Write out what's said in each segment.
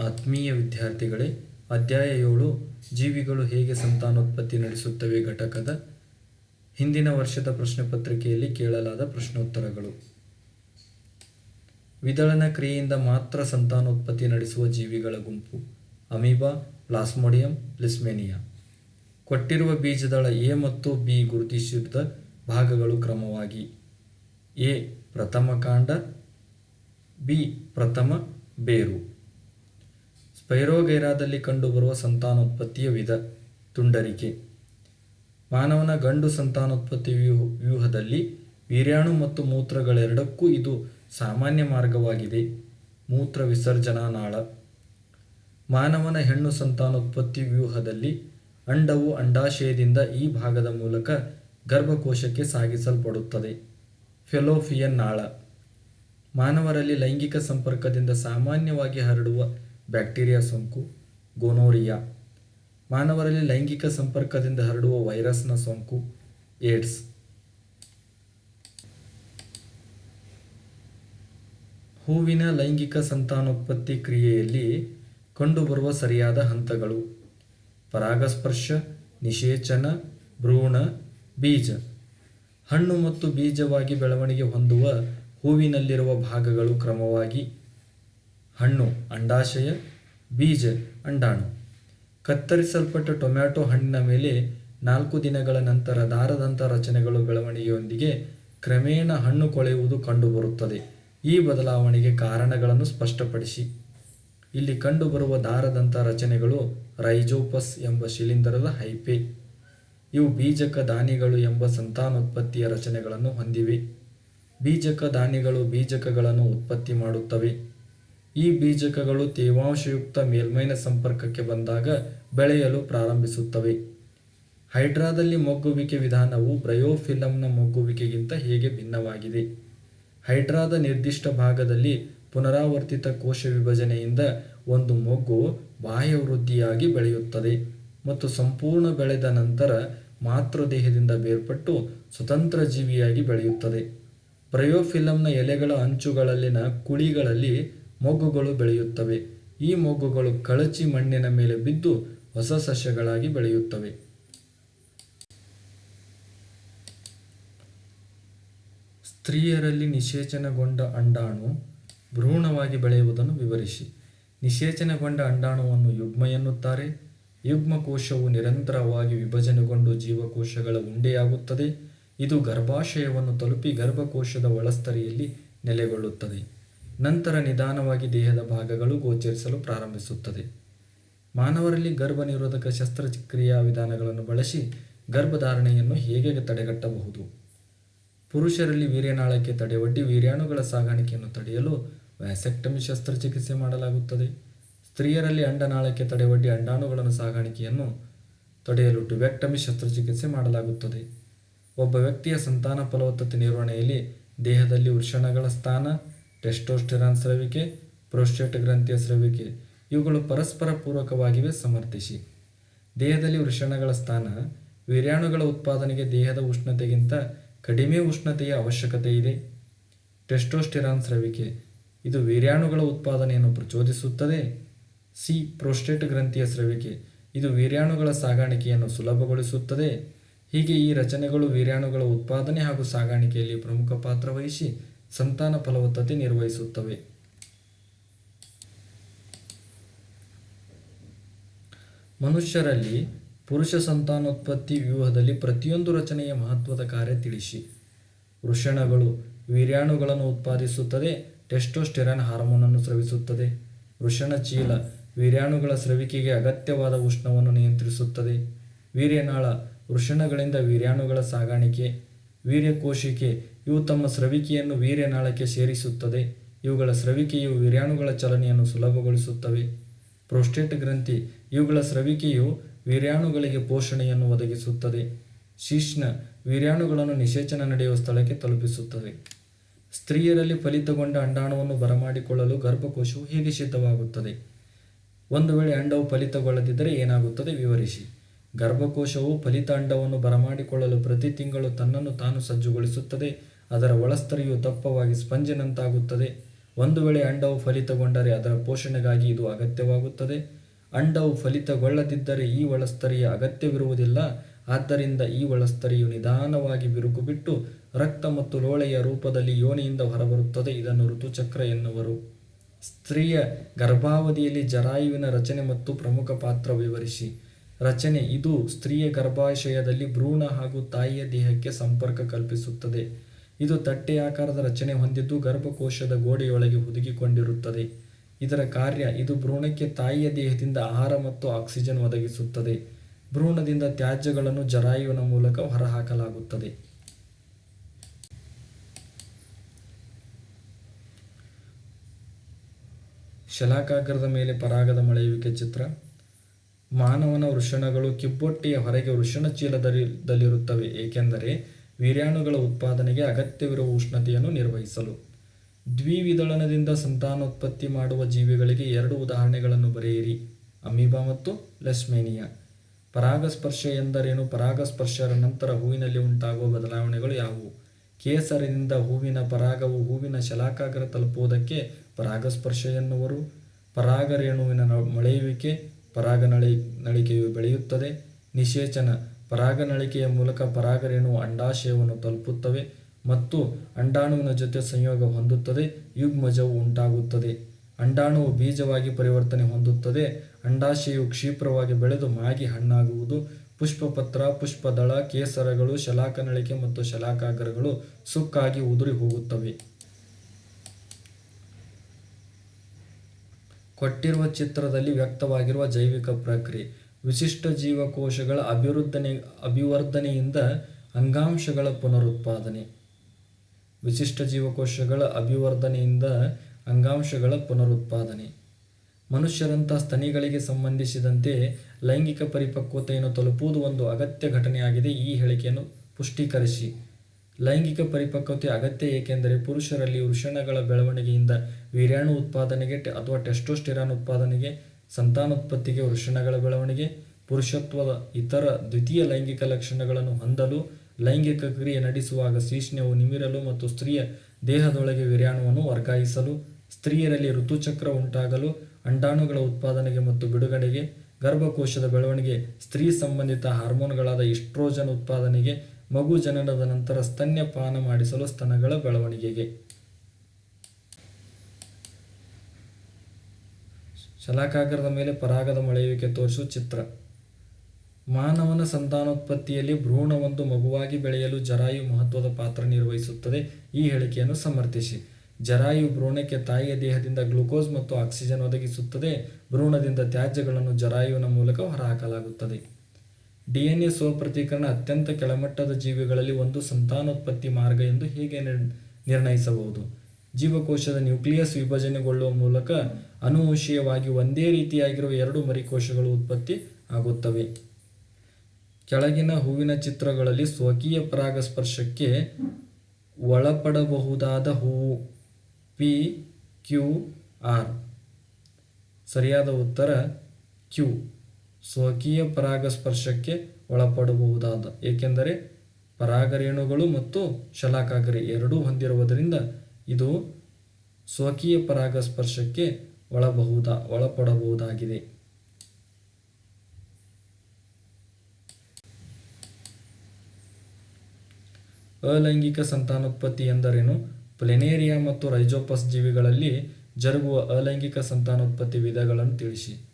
ಆತ್ಮೀಯ ವಿದ್ಯಾರ್ಥಿಗಳೇ, ಅಧ್ಯಾಯ ಏಳು, ಜೀವಿಗಳು ಹೇಗೆ ಸಂತಾನೋತ್ಪತ್ತಿ ನಡೆಸುತ್ತವೆ ಘಟಕದ ಹಿಂದಿನ ವರ್ಷದ ಪ್ರಶ್ನೆ ಪತ್ರಿಕೆಯಲ್ಲಿ ಕೇಳಲಾದ ಪ್ರಶ್ನೋತ್ತರಗಳು. ವಿದಳನ ಕ್ರಿಯೆಯಿಂದ ಮಾತ್ರ ಸಂತಾನೋತ್ಪತ್ತಿ ನಡೆಸುವ ಜೀವಿಗಳ ಗುಂಪು, ಅಮೀಬಾ, ಪ್ಲಾಸ್ಮೋಡಿಯಂ, ಲಿಸ್ಮೇನಿಯಾ. ಕೊಟ್ಟಿರುವ ಬೀಜದಳ ಎ ಮತ್ತು ಬಿ ಗುರುತಿಸಿದ ಭಾಗಗಳು ಕ್ರಮವಾಗಿ ಎ ಪ್ರಥಮ ಕಾಂಡ, ಬಿ ಪ್ರಥಮ ಬೇರು. ಸ್ಪೈರೋಗೈರಾದಲ್ಲಿ ಕಂಡುಬರುವ ಸಂತಾನೋತ್ಪತ್ತಿಯ ವಿಧ ತುಂಡರಿಕೆ. ಮಾನವನ ಗಂಡು ಸಂತಾನೋತ್ಪತ್ತಿ ವ್ಯೂ, ವ್ಯೂಹದಲ್ಲಿ ವೀರ್ಯಾಣು ಮತ್ತು ಮೂತ್ರಗಳೆರಡಕ್ಕೂ ಇದು ಸಾಮಾನ್ಯ ಮಾರ್ಗವಾಗಿದೆ. ಮೂತ್ರ ವಿಸರ್ಜನಾ ನಾಳ ಮಾನವನ ಹೆಣ್ಣು ಸಂತಾನೋತ್ಪತ್ತಿ ವ್ಯೂಹದಲ್ಲಿ ಅಂಡವು ಅಂಡಾಶಯದಿಂದ ಈ ಭಾಗದ ಮೂಲಕ ಗರ್ಭಕೋಶಕ್ಕೆ ಸಾಗಿಸಲ್ಪಡುತ್ತದೆ. ಫೆಲೋಫಿಯನ್ ನಾಳ ಮಾನವರಲ್ಲಿ ಲೈಂಗಿಕ ಸಂಪರ್ಕದಿಂದ ಸಾಮಾನ್ಯವಾಗಿ ಹರಡುವ ಬ್ಯಾಕ್ಟೀರಿಯಾ ಸೋಂಕು, ಗೋನೋರಿಯಾ, ಮಾನವರಲ್ಲಿ ಲೈಂಗಿಕ ಸಂಪರ್ಕದಿಂದ ಹರಡುವ ವೈರಸ್ನ ಸೋಂಕು, ಏಡ್ಸ್. ಹೂವಿನ ಲೈಂಗಿಕ ಸಂತಾನೋತ್ಪತ್ತಿ ಕ್ರಿಯೆಯಲ್ಲಿ ಕಂಡುಬರುವ ಸರಿಯಾದ ಹಂತಗಳು. ಪರಾಗಸ್ಪರ್ಶ, ನಿಷೇಚನ, ಭ್ರೂಣ, ಬೀಜ. ಹಣ್ಣು ಮತ್ತು ಬೀಜವಾಗಿ ಬೆಳವಣಿಗೆ ಹೊಂದುವ ಹೂವಿನಲ್ಲಿರುವ ಭಾಗಗಳು ಕ್ರಮವಾಗಿ ಹಣ್ಣು ಅಂಡಾಶಯ, ಬೀಜ ಅಂಡಾಣು. ಕತ್ತರಿಸಲ್ಪಟ್ಟ ಟೊಮ್ಯಾಟೊ ಹಣ್ಣಿನ ಮೇಲೆ ನಾಲ್ಕು ದಿನಗಳ ನಂತರ ದಾರದಂಥ ರಚನೆಗಳು ಬೆಳವಣಿಗೆಯೊಂದಿಗೆ ಕ್ರಮೇಣ ಹಣ್ಣು ಕೊಳೆಯುವುದು ಕಂಡುಬರುತ್ತದೆ. ಈ ಬದಲಾವಣೆಗೆ ಕಾರಣಗಳನ್ನು ಸ್ಪಷ್ಟಪಡಿಸಿ. ಇಲ್ಲಿ ಕಂಡುಬರುವ ದಾರದಂಥ ರಚನೆಗಳು ರೈಜೋಪಸ್ ಎಂಬ ಶಿಲೀಂಧ್ರದ ಹೈಪೆ. ಇವು ಬೀಜಕ ದಾನಿಗಳು ಎಂಬ ಸಂತಾನೋತ್ಪತ್ತಿಯ ರಚನೆಗಳನ್ನು ಹೊಂದಿವೆ. ಬೀಜಕ ದಾನಿಗಳು ಬೀಜಕಗಳನ್ನು ಉತ್ಪತ್ತಿ ಮಾಡುತ್ತವೆ. ಈ ಬೀಜಕಗಳು ತೇವಾಂಶಯುಕ್ತ ಮೇಲ್ಮೈನ ಸಂಪರ್ಕಕ್ಕೆ ಬಂದಾಗ ಬೆಳೆಯಲು ಪ್ರಾರಂಭಿಸುತ್ತವೆ. ಹೈಡ್ರಾದಲ್ಲಿ ಮೊಗ್ಗುವಿಕೆ ವಿಧಾನವು ಬ್ರಯೋಫಿಲಮ್ನ ಮೊಗ್ಗುವಿಕೆಗಿಂತ ಹೇಗೆ ಭಿನ್ನವಾಗಿದೆ? ಹೈಡ್ರಾದ ನಿರ್ದಿಷ್ಟ ಭಾಗದಲ್ಲಿ ಪುನರಾವರ್ತಿತ ಕೋಶ ವಿಭಜನೆಯಿಂದ ಒಂದು ಮೊಗ್ಗು ಬಾಹ್ಯವೃದ್ಧಿಯಾಗಿ ಬೆಳೆಯುತ್ತದೆ ಮತ್ತು ಸಂಪೂರ್ಣ ಬೆಳೆದ ನಂತರ ಮಾತೃದೇಹದಿಂದ ಬೇರ್ಪಟ್ಟು ಸ್ವತಂತ್ರ ಜೀವಿಯಾಗಿ ಬೆಳೆಯುತ್ತದೆ. ಬ್ರಯೋಫಿಲಮ್ನ ಎಲೆಗಳ ಅಂಚುಗಳಲ್ಲಿನ ಕುಳಿಗಳಲ್ಲಿ ಮೊಗ್ಗುಗಳು ಬೆಳೆಯುತ್ತವೆ. ಈ ಮೊಗ್ಗುಗಳು ಕಳಚಿ ಮಣ್ಣಿನ ಮೇಲೆ ಬಿದ್ದು ಹೊಸ ಸಸ್ಯಗಳಾಗಿ ಬೆಳೆಯುತ್ತವೆ. ಸ್ತ್ರೀಯರಲ್ಲಿ ನಿಷೇಚನಗೊಂಡ ಅಂಡಾಣು ಭ್ರೂಣವಾಗಿ ಬೆಳೆಯುವುದನ್ನು ವಿವರಿಸಿ. ನಿಷೇಚನಗೊಂಡ ಅಂಡಾಣುವನ್ನು ಯುಗ್ಮ ಎನ್ನುತ್ತಾರೆ. ಯುಗ್ಮಕೋಶವು ನಿರಂತರವಾಗಿ ವಿಭಜನೆಗೊಂಡು ಜೀವಕೋಶಗಳ ಉಂಡೆಯಾಗುತ್ತದೆ. ಇದು ಗರ್ಭಾಶಯವನ್ನು ತಲುಪಿ ಗರ್ಭಕೋಶದ ಒಳಸ್ತರಿಯಲ್ಲಿ ನೆಲೆಗೊಳ್ಳುತ್ತದೆ. ನಂತರ ನಿಧಾನವಾಗಿ ದೇಹದ ಭಾಗಗಳು ಗೋಚರಿಸಲು ಪ್ರಾರಂಭಿಸುತ್ತದೆ. ಮಾನವರಲ್ಲಿ ಗರ್ಭ ನಿರೋಧಕ ಶಸ್ತ್ರಕ್ರಿಯಾ ವಿಧಾನಗಳನ್ನು ಬಳಸಿ ಗರ್ಭಧಾರಣೆಯನ್ನು ಹೇಗೆ ತಡೆಗಟ್ಟಬಹುದು? ಪುರುಷರಲ್ಲಿ ವೀರ್ಯನಾಳಕ್ಕೆ ತಡೆಯೊಡ್ಡಿ ವೀರ್ಯಾಣುಗಳ ಸಾಗಾಣಿಕೆಯನ್ನು ತಡೆಯಲು ವ್ಯಾಸೆಕ್ಟಮಿ ಶಸ್ತ್ರಚಿಕಿತ್ಸೆ ಮಾಡಲಾಗುತ್ತದೆ. ಸ್ತ್ರೀಯರಲ್ಲಿ ಅಂಡನಾಳಕ್ಕೆ ತಡೆಯೊಡ್ಡಿ ಅಂಡಾಣುಗಳನ್ನು ಸಾಗಾಣಿಕೆಯನ್ನು ತಡೆಯಲು ಟ್ಯುಬೆಕ್ಟಮಿ ಶಸ್ತ್ರಚಿಕಿತ್ಸೆ ಮಾಡಲಾಗುತ್ತದೆ. ಒಬ್ಬ ವ್ಯಕ್ತಿಯ ಸಂತಾನ ಫಲವತ್ತತೆ ನಿರ್ವಹಣೆಯಲ್ಲಿ ದೇಹದಲ್ಲಿ ವೃಷಣಗಳ ಸ್ಥಾನ ಟೆಸ್ಟೋಸ್ಟೆರಾನ್ ಸ್ರವಿಕೆ ಪ್ರೋಸ್ಟೇಟ್ ಗ್ರಂಥಿಯ ಸ್ರವಿಕೆ, ಇವುಗಳು ಪರಸ್ಪರ ಪೂರಕವಾಗಿವೆ, ಸಮರ್ಥಿಸಿ. ದೇಹದಲ್ಲಿ ವೃಷಣಗಳ ಸ್ಥಾನ ವೀರ್ಯಾಣುಗಳ ಉತ್ಪಾದನೆಗೆ ದೇಹದ ಉಷ್ಣತೆಗಿಂತ ಕಡಿಮೆ ಉಷ್ಣತೆಯ ಅವಶ್ಯಕತೆ ಇದೆ. ಟೆಸ್ಟೋಸ್ಟೆರಾನ್ ಸ್ರವಿಕೆ, ಇದು ವೀರ್ಯಾಣುಗಳ ಉತ್ಪಾದನೆಯನ್ನು ಪ್ರಚೋದಿಸುತ್ತದೆ. ಸಿ ಪ್ರೋಸ್ಟೇಟ್ ಗ್ರಂಥಿಯ ಸ್ರವಿಕೆ, ಇದು ವೀರ್ಯಾಣುಗಳ ಸಾಗಾಣಿಕೆಯನ್ನು ಸುಲಭಗೊಳಿಸುತ್ತದೆ. ಹೀಗೆ ಈ ರಚನೆಗಳು ವೀರ್ಯಾಣುಗಳ ಉತ್ಪಾದನೆ ಹಾಗೂ ಸಾಗಾಣಿಕೆಯಲ್ಲಿ ಪ್ರಮುಖ ಪಾತ್ರ ವಹಿಸಿ ಸಂತಾನ ಫಲವತ್ತತೆ ನಿರ್ವಹಿಸುತ್ತವೆ. ಮನುಷ್ಯರಲ್ಲಿ ಪುರುಷ ಸಂತಾನೋತ್ಪತ್ತಿ ವ್ಯೂಹದಲ್ಲಿ ಪ್ರತಿಯೊಂದು ರಚನೆಯ ಮಹತ್ವದ ಕಾರ್ಯ ತಿಳಿಸಿ. ವೃಷಣಗಳು ವೀರ್ಯಾಣುಗಳನ್ನು ಉತ್ಪಾದಿಸುತ್ತದೆ, ಟೆಸ್ಟೋಸ್ಟೆರಾನ್ ಹಾರ್ಮೋನನ್ನು ಸ್ರವಿಸುತ್ತದೆ. ವೃಷಣ ಚೀಲ ವೀರ್ಯಾಣುಗಳ ಸ್ರವಿಕೆಗೆ ಅಗತ್ಯವಾದ ಉಷ್ಣವನ್ನು ನಿಯಂತ್ರಿಸುತ್ತದೆ. ವೀರ್ಯನಾಳ ವೃಷಣಗಳಿಂದ ವೀರ್ಯಾಣುಗಳ ಸಾಗಾಣಿಕೆ, ವೀರ್ಯಕೋಶಿಕೆ ಇವು ತಮ್ಮ ಸ್ರವಿಕೆಯನ್ನು ವೀರ್ಯನಾಳಕ್ಕೆ ಸೇರಿಸುತ್ತದೆ. ಇವುಗಳ ಸ್ರವಿಕೆಯು ವೀರ್ಯಾಣುಗಳ ಚಲನೆಯನ್ನು ಸುಲಭಗೊಳಿಸುತ್ತವೆ. ಪ್ರೋಸ್ಟೇಟ್ ಗ್ರಂಥಿ, ಇವುಗಳ ಸ್ರವಿಕೆಯು ವೀರ್ಯಾಣುಗಳಿಗೆ ಪೋಷಣೆಯನ್ನು ಒದಗಿಸುತ್ತದೆ. ಶಿಶ್ನ ವೀರ್ಯಾಣುಗಳನ್ನು ನಿಷೇಚನ ನಡೆಯುವ ಸ್ಥಳಕ್ಕೆ ತಲುಪಿಸುತ್ತದೆ. ಸ್ತ್ರೀಯರಲ್ಲಿ ಫಲಿತಗೊಂಡ ಅಂಡಾಣುವನ್ನು ಬರಮಾಡಿಕೊಳ್ಳಲು ಗರ್ಭಕೋಶವು ಹೇಗೆ ಸಿದ್ಧವಾಗುತ್ತದೆ? ಒಂದು ವೇಳೆ ಅಂಡವು ಫಲಿತಗೊಳ್ಳದಿದ್ದರೆ ಏನಾಗುತ್ತದೆ? ವಿವರಿಸಿ. ಗರ್ಭಕೋಶವು ಫಲಿತ ಅಂಡವನ್ನು ಬರಮಾಡಿಕೊಳ್ಳಲು ಪ್ರತಿ ತಿಂಗಳು ತನ್ನನ್ನು ತಾನು ಸಜ್ಜುಗೊಳಿಸುತ್ತದೆ. ಅದರ ಒಳಸ್ತರಿಯು ದಪ್ಪವಾಗಿ ಸ್ಪಂಜಿನಂತಾಗುತ್ತದೆ. ಒಂದು ವೇಳೆ ಅಂಡವು ಫಲಿತಗೊಂಡರೆ ಅದರ ಪೋಷಣೆಗಾಗಿ ಇದು ಅಗತ್ಯವಾಗುತ್ತದೆ. ಅಂಡವು ಫಲಿತಗೊಳ್ಳದಿದ್ದರೆ ಈ ಒಳಸ್ತರಿಯ ಅಗತ್ಯವಿರುವುದಿಲ್ಲ. ಆದ್ದರಿಂದ ಈ ಒಳಸ್ತರಿಯು ನಿಧಾನವಾಗಿ ಬಿರುಕು ಬಿಟ್ಟು ರಕ್ತ ಮತ್ತು ಲೋಳೆಯ ರೂಪದಲ್ಲಿ ಯೋನಿಯಿಂದ ಹೊರಬರುತ್ತದೆ. ಇದನ್ನು ಋತುಚಕ್ರ ಎನ್ನುವರು. ಸ್ತ್ರೀಯ ಗರ್ಭಾವಧಿಯಲ್ಲಿ ಜರಾಯುವಿನ ರಚನೆ ಮತ್ತು ಪ್ರಮುಖ ಪಾತ್ರ ವಿವರಿಸಿ. ರಚನೆ ಇದು ಸ್ತ್ರೀಯ ಗರ್ಭಾಶಯದಲ್ಲಿ ಭ್ರೂಣ ಹಾಗೂ ತಾಯಿಯ ದೇಹಕ್ಕೆ ಸಂಪರ್ಕ ಕಲ್ಪಿಸುತ್ತದೆ. ಇದು ತಟ್ಟೆ ಆಕಾರದ ರಚನೆ ಹೊಂದಿದ್ದು ಗರ್ಭಕೋಶದ ಗೋಡೆಯೊಳಗೆ ಹುದುಗಿಕೊಂಡಿರುತ್ತದೆ. ಇದರ ಕಾರ್ಯ ಇದು ಭ್ರೂಣಕ್ಕೆ ತಾಯಿಯ ದೇಹದಿಂದ ಆಹಾರ ಮತ್ತು ಆಕ್ಸಿಜನ್ ಒದಗಿಸುತ್ತದೆ. ಭ್ರೂಣದಿಂದ ತ್ಯಾಜ್ಯಗಳನ್ನು ಜರಾಯುವಿನ ಮೂಲಕ ಹೊರಹಾಕಲಾಗುತ್ತದೆ. ಶಲಾಕಾಗ್ರದ ಮೇಲೆ ಪರಾಗದ ಮಳೆಯುವಿಕೆ ಚಿತ್ರ. ಮಾನವನ ವೃಷಣಗಳು ಕಿಬ್ಬೊಟ್ಟೆಯ ಹೊರಗೆ ವೃಷಣ ಚೀಲದಲ್ಲಿರುತ್ತವೆ ಏಕೆಂದರೆ ವೀರ್ಯಾಣುಗಳ ಉತ್ಪಾದನೆಗೆ ಅಗತ್ಯವಿರುವ ಉಷ್ಣತೆಯನ್ನು ನಿರ್ವಹಿಸಲು. ದ್ವಿವಿದಳನದಿಂದ ಸಂತಾನೋತ್ಪತ್ತಿ ಮಾಡುವ ಜೀವಿಗಳಿಗೆ ಎರಡು ಉದಾಹರಣೆಗಳನ್ನು ಬರೆಯಿರಿ. ಅಮೀಬಾ ಮತ್ತು ಲೆಸ್ಮೇನಿಯಾ. ಪರಾಗಸ್ಪರ್ಶ ಎಂದರೇನು? ಪರಾಗಸ್ಪರ್ಶರ ನಂತರ ಹೂವಿನಲ್ಲಿ ಉಂಟಾಗುವ ಬದಲಾವಣೆಗಳು ಯಾವುವು? ಕೇಸರಿನಿಂದ ಹೂವಿನ ಪರಾಗವು ಹೂವಿನ ಶಲಾಕಾಗ್ರ ತಲುಪುವುದಕ್ಕೆ ಪರಾಗಸ್ಪರ್ಶ ಎನ್ನುವರು. ಪರಾಗರೇಣುವಿನ ಮೊಳೆಯುವಿಕೆ ಪರಾಗನಳಿ ನಳಿಕೆಯು ಬೆಳೆಯುತ್ತದೆ. ನಿಷೇಚನ ಪರಾಗನಳಿಕೆಯ ಮೂಲಕ ಪರಾಗರೇಣು ಅಂಡಾಶಯವನ್ನು ತಲುಪುತ್ತವೆ ಮತ್ತು ಅಂಡಾಣುವಿನ ಜೊತೆ ಸಂಯೋಗ ಹೊಂದುತ್ತದೆ, ಯುಗ್ಮಜವು ಉಂಟಾಗುತ್ತದೆ. ಅಂಡಾಣುವು ಬೀಜವಾಗಿ ಪರಿವರ್ತನೆ ಹೊಂದುತ್ತದೆ, ಅಂಡಾಶಯವು ಕ್ಷಿಪ್ರವಾಗಿ ಬೆಳೆದು ಮಾಗಿ ಹಣ್ಣಾಗುವುದು. ಪುಷ್ಪಪತ್ರ, ಪುಷ್ಪದಳ, ಕೇಸರಗಳು, ಶಲಾಕನಳಿಕೆ ಮತ್ತು ಶಲಾಕಾಗರಗಳು ಸುಕ್ಕಾಗಿ ಉದುರಿ ಹೋಗುತ್ತವೆ. ಕೊಟ್ಟಿರುವ ಚಿತ್ರದಲ್ಲಿ ವ್ಯಕ್ತವಾಗಿರುವ ಜೈವಿಕ ಪ್ರಕ್ರಿಯೆ. ವಿಶಿಷ್ಟ ಜೀವಕೋಶಗಳ ಅಭಿವೃದ್ಧನೆ, ಅಭಿವರ್ಧನೆಯಿಂದ ಅಂಗಾಂಶಗಳ ಪುನರುತ್ಪಾದನೆ. ವಿಶಿಷ್ಟ ಜೀವಕೋಶಗಳ ಅಭಿವರ್ಧನೆಯಿಂದ ಅಂಗಾಂಶಗಳ ಪುನರುತ್ಪಾದನೆ. ಮನುಷ್ಯರಂಥ ಸ್ತನಿಗಳಿಗೆ ಸಂಬಂಧಿಸಿದಂತೆ ಲೈಂಗಿಕ ಪರಿಪಕ್ವತೆಯನ್ನು ತಲುಪುವುದು ಒಂದು ಅಗತ್ಯ ಘಟನೆಯಾಗಿದೆ ಈ ಹೇಳಿಕೆಯನ್ನು ಪುಷ್ಟೀಕರಿಸಿ. ಲೈಂಗಿಕ ಪರಿಪಕ್ವತೆ ಅಗತ್ಯ ಏಕೆಂದರೆ ಪುರುಷರಲ್ಲಿ ವೃಷಣಗಳ ಬೆಳವಣಿಗೆಯಿಂದ ವೀರ್ಯಾಣು ಉತ್ಪಾದನೆಗೆ ಅಥವಾ ಟೆಸ್ಟೋಸ್ಟಿರಾನ್ ಉತ್ಪಾದನೆಗೆ ಸಂತಾನೋತ್ಪತ್ತಿಗೆ ವೃಷಣಗಳ ಬೆಳವಣಿಗೆ, ಪುರುಷತ್ವದ ಇತರ ದ್ವಿತೀಯ ಲೈಂಗಿಕ ಲಕ್ಷಣಗಳನ್ನು ಹೊಂದಲು ಲೈಂಗಿಕ ಕ್ರಿಯೆ ನಡೆಸುವಾಗ ಶೀಷ್ಣ್ಯವು ನಿಮಿರಲು ಮತ್ತು ಸ್ತ್ರೀಯ ದೇಹದೊಳಗೆ ವಿರ್ಯಾಣವನ್ನು ವರ್ಗಾಯಿಸಲು, ಸ್ತ್ರೀಯರಲ್ಲಿ ಋತುಚಕ್ರ ಉಂಟಾಗಲು, ಅಂಡಾಣುಗಳ ಉತ್ಪಾದನೆಗೆ ಮತ್ತು ಬಿಡುಗಡೆಗೆ, ಗರ್ಭಕೋಶದ ಬೆಳವಣಿಗೆ, ಸ್ತ್ರೀ ಸಂಬಂಧಿತ ಹಾರ್ಮೋನ್ಗಳಾದ ಇಸ್ಟ್ರೋಜನ್ ಉತ್ಪಾದನೆಗೆ, ಮಗು ಜನನದ ನಂತರ ಸ್ತನ್ಯಪಾನ ಮಾಡಿಸಲು ಸ್ತನಗಳ ಬೆಳವಣಿಗೆಗೆ. ಶಲಾಕಾಗ್ರದ ಮೇಲೆ ಪರಾಗದ ಮಳೆಯುವಿಕೆ ತೋರಿಸುವ ಚಿತ್ರ. ಮಾನವನ ಸಂತಾನೋತ್ಪತ್ತಿಯಲ್ಲಿ ಭ್ರೂಣ ಒಂದು ಮಗುವಾಗಿ ಬೆಳೆಯಲು ಜರಾಯು ಮಹತ್ವದ ಪಾತ್ರ ನಿರ್ವಹಿಸುತ್ತದೆ. ಈ ಹೇಳಿಕೆಯನ್ನು ಸಮರ್ಥಿಸಿ. ಜರಾಯು ಭ್ರೂಣಕ್ಕೆ ತಾಯಿಯ ದೇಹದಿಂದ ಗ್ಲೂಕೋಸ್ ಮತ್ತು ಆಕ್ಸಿಜನ್ ಒದಗಿಸುತ್ತದೆ. ಭ್ರೂಣದಿಂದ ತ್ಯಾಜ್ಯಗಳನ್ನು ಜರಾಯುವಿನ ಮೂಲಕ ಹೊರಹಾಕಲಾಗುತ್ತದೆ. ಡಿಎನ್ಎ ಸ್ವಪ್ರತೀಕರಣ ಅತ್ಯಂತ ಕೆಳಮಟ್ಟದ ಜೀವಿಗಳಲ್ಲಿ ಒಂದು ಸಂತಾನೋತ್ಪತ್ತಿ ಮಾರ್ಗ ಎಂದು ಹೇಗೆ ನಿರ್ಣಯಿಸಬಹುದು? ಜೀವಕೋಶದ ನ್ಯೂಕ್ಲಿಯಸ್ ವಿಭಜನೆಗೊಳ್ಳುವ ಮೂಲಕ ಅನುವಂಶೀಯವಾಗಿ ಒಂದೇ ರೀತಿಯಾಗಿರುವ ಎರಡು ಮರಿಕೋಶಗಳು ಉತ್ಪತ್ತಿ ಆಗುತ್ತವೆ. ಕೆಳಗಿನ ಹೂವಿನ ಚಿತ್ರಗಳಲ್ಲಿ ಸ್ವಕೀಯ ಪರಾಗಸ್ಪರ್ಶಕ್ಕೆ ಒಳಪಡಬಹುದಾದ ಹೂವು ಪಿ ಕ್ಯೂ ಆರ್ ಸರಿಯಾದ ಉತ್ತರ ಕ್ಯೂ ಸ್ವಕೀಯ ಪರಾಗಸ್ಪರ್ಶಕ್ಕೆ ಒಳಪಡಬಹುದಾದ, ಏಕೆಂದರೆ ಪರಾಗರೇಣುಗಳು ಮತ್ತು ಶಲಾಕಾಗರಿ ಎರಡೂ ಹೊಂದಿರುವುದರಿಂದ ಇದು ಸ್ವಕೀಯ ಪರಾಗಸ್ಪರ್ಶಕ್ಕೆ ಒಳಬಹುದಾ, ಒಳಪಡಬಹುದಾಗಿದೆ. ಅಲೈಂಗಿಕ ಸಂತಾನೋತ್ಪತ್ತಿ ಎಂದರೇನು? ಪ್ಲೆನೇರಿಯಾ ಮತ್ತು ರೈಜೋಪಸ್ ಜೀವಿಗಳಲ್ಲಿ ಜರುಗುವ ಅಲೈಂಗಿಕ ಸಂತಾನೋತ್ಪತ್ತಿ ವಿಧಗಳನ್ನು ತಿಳಿಸಿ.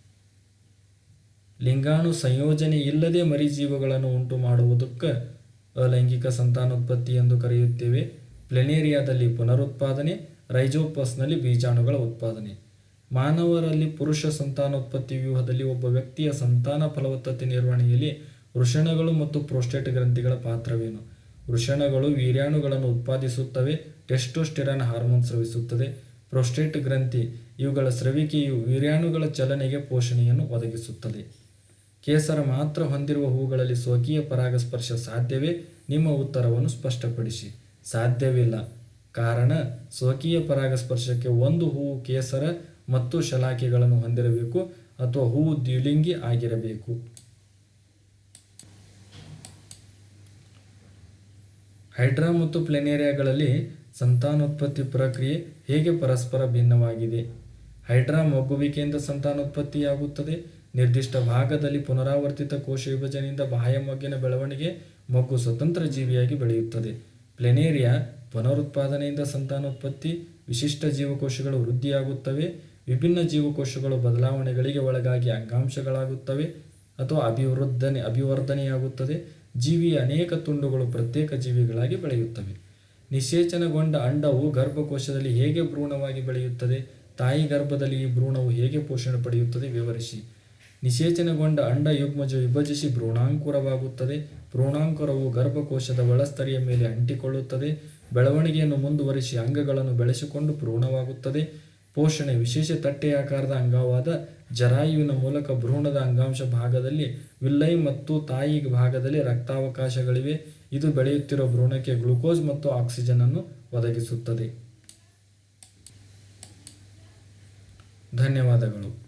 ಲಿಂಗಾಣು ಸಂಯೋಜನೆ ಇಲ್ಲದೆ ಮರಿಜೀವಗಳನ್ನು ಉಂಟು ಮಾಡುವುದಕ್ಕೆ ಅಲೈಂಗಿಕ ಸಂತಾನೋತ್ಪತ್ತಿ ಎಂದು ಕರೆಯುತ್ತೇವೆ. ಪ್ಲೆನೇರಿಯಾದಲ್ಲಿ ಪುನರುತ್ಪಾದನೆ, ರೈಜೋಪಸ್ನಲ್ಲಿ ಬೀಜಾಣುಗಳ ಉತ್ಪಾದನೆ. ಮಾನವರಲ್ಲಿ ಪುರುಷ ಸಂತಾನೋತ್ಪತ್ತಿ ವ್ಯೂಹದಲ್ಲಿ ಒಬ್ಬ ವ್ಯಕ್ತಿಯ ಸಂತಾನ ಫಲವತ್ತತೆ ನಿರ್ವಹಣೆಯಲ್ಲಿ ವೃಷಣಗಳು ಮತ್ತು ಪ್ರೋಸ್ಟೇಟ್ ಗ್ರಂಥಿಗಳ ಪಾತ್ರವೇನು? ವೃಷಣಗಳು ವೀರ್ಯಾಣುಗಳನ್ನು ಉತ್ಪಾದಿಸುತ್ತವೆ, ಟೆಸ್ಟೋಸ್ಟೆರಾನ್ ಹಾರ್ಮೋನ್ ಸ್ರವಿಸುತ್ತದೆ ಪ್ರೋಸ್ಟೇಟ್ ಗ್ರಂಥಿ, ಇವುಗಳ ಸ್ರವಿಕೆಯು ವೀರ್ಯಾಣುಗಳ ಚಲನೆಗೆ ಪೋಷಣೆಯನ್ನು ಒದಗಿಸುತ್ತದೆ. ಕೇಸರ ಮಾತ್ರ ಹೊಂದಿರುವ ಹೂಗಳಲ್ಲಿ ಸ್ವಕೀಯ ಪರಾಗಸ್ಪರ್ಶ ಸಾಧ್ಯವೇ? ನಿಮ್ಮ ಉತ್ತರವನ್ನು ಸ್ಪಷ್ಟಪಡಿಸಿ. ಸಾಧ್ಯವಿಲ್ಲ. ಕಾರಣ, ಸ್ವಕೀಯ ಪರಾಗಸ್ಪರ್ಶಕ್ಕೆ ಒಂದು ಹೂವು ಕೇಸರ ಮತ್ತು ಶಲಾಕೆಗಳನ್ನು ಹೊಂದಿರಬೇಕು ಅಥವಾ ಹೂವು ದ್ವಿಲಿಂಗಿ ಆಗಿರಬೇಕು. ಹೈಡ್ರಾ ಮತ್ತು ಪ್ಲೆನೇರಿಯಾಗಳಲ್ಲಿ ಸಂತಾನೋತ್ಪತ್ತಿ ಪ್ರಕ್ರಿಯೆ ಹೇಗೆ ಪರಸ್ಪರ ಭಿನ್ನವಾಗಿದೆ? ಹೈಡ್ರಾ ಮಗ್ಗುವಿಕೆಯಿಂದ ಸಂತಾನೋತ್ಪತ್ತಿಯಾಗುತ್ತದೆ. ನಿರ್ದಿಷ್ಟ ಭಾಗದಲ್ಲಿ ಪುನರಾವರ್ತಿತ ಕೋಶ ವಿಭಜನೆಯಿಂದ ಬಾಹ್ಯ ಮಗ್ಗಿನ ಬೆಳವಣಿಗೆ ಮೊಗ್ಗು ಸ್ವತಂತ್ರ ಜೀವಿಯಾಗಿ ಬೆಳೆಯುತ್ತದೆ. ಪ್ಲೆನೇರಿಯಾ ಪುನರುತ್ಪಾದನೆಯಿಂದ ಸಂತಾನೋತ್ಪತ್ತಿ, ವಿಶಿಷ್ಟ ಜೀವಕೋಶಗಳು ವೃದ್ಧಿಯಾಗುತ್ತವೆ, ವಿಭಿನ್ನ ಜೀವಕೋಶಗಳು ಬದಲಾವಣೆಗಳಿಗೆ ಒಳಗಾಗಿ ಅಂಗಾಂಶಗಳಾಗುತ್ತವೆ ಅಥವಾ ಅಭಿವೃದ್ಧನೆ, ಅಭಿವರ್ಧನೆಯಾಗುತ್ತದೆ. ಜೀವಿಯ ಅನೇಕ ತುಂಡುಗಳು ಪ್ರತ್ಯೇಕ ಜೀವಿಗಳಾಗಿ ಬೆಳೆಯುತ್ತವೆ. ನಿಷೇಚನಗೊಂಡ ಅಂಡವು ಗರ್ಭಕೋಶದಲ್ಲಿ ಹೇಗೆ ಭ್ರೂಣವಾಗಿ ಬೆಳೆಯುತ್ತದೆ? ತಾಯಿ ಗರ್ಭದಲ್ಲಿ ಈ ಭ್ರೂಣವು ಹೇಗೆ ಪೋಷಣೆ ಪಡೆಯುತ್ತದೆ? ವಿವರಿಸಿ. ನಿಷೇಚನಗೊಂಡ ಅಂಡ ಯುಗ್ಮಜ ವಿಭಜಿಸಿ ಭ್ರೂಣಾಂಕುರವಾಗುತ್ತದೆ. ಭ್ರೂಣಾಂಕುರವು ಗರ್ಭಕೋಶದ ಒಳಸ್ತರಿಯ ಮೇಲೆ ಅಂಟಿಕೊಳ್ಳುತ್ತದೆ. ಬೆಳವಣಿಗೆಯನ್ನು ಮುಂದುವರಿಸಿ ಅಂಗಗಳನ್ನು ಬೆಳೆಸಿಕೊಂಡು ಭ್ರೂಣವಾಗುತ್ತದೆ. ಪೋಷಣೆ ವಿಶೇಷ ತಟ್ಟೆಯಾಕಾರದ ಅಂಗವಾದ ಜರಾಯುವಿನ ಮೂಲಕ ಭ್ರೂಣದ ಅಂಗಾಂಶ ಭಾಗದಲ್ಲಿ, ವಿಲ್ಲೈ ಮತ್ತು ತಾಯಿ ಭಾಗದಲ್ಲಿ ರಕ್ತಾವಕಾಶಗಳಿವೆ. ಇದು ಬೆಳೆಯುತ್ತಿರುವ ಭ್ರೂಣಕ್ಕೆ ಗ್ಲುಕೋಸ್ ಮತ್ತು ಆಕ್ಸಿಜನ್ ಅನ್ನು ಒದಗಿಸುತ್ತದೆ. ಧನ್ಯವಾದಗಳು.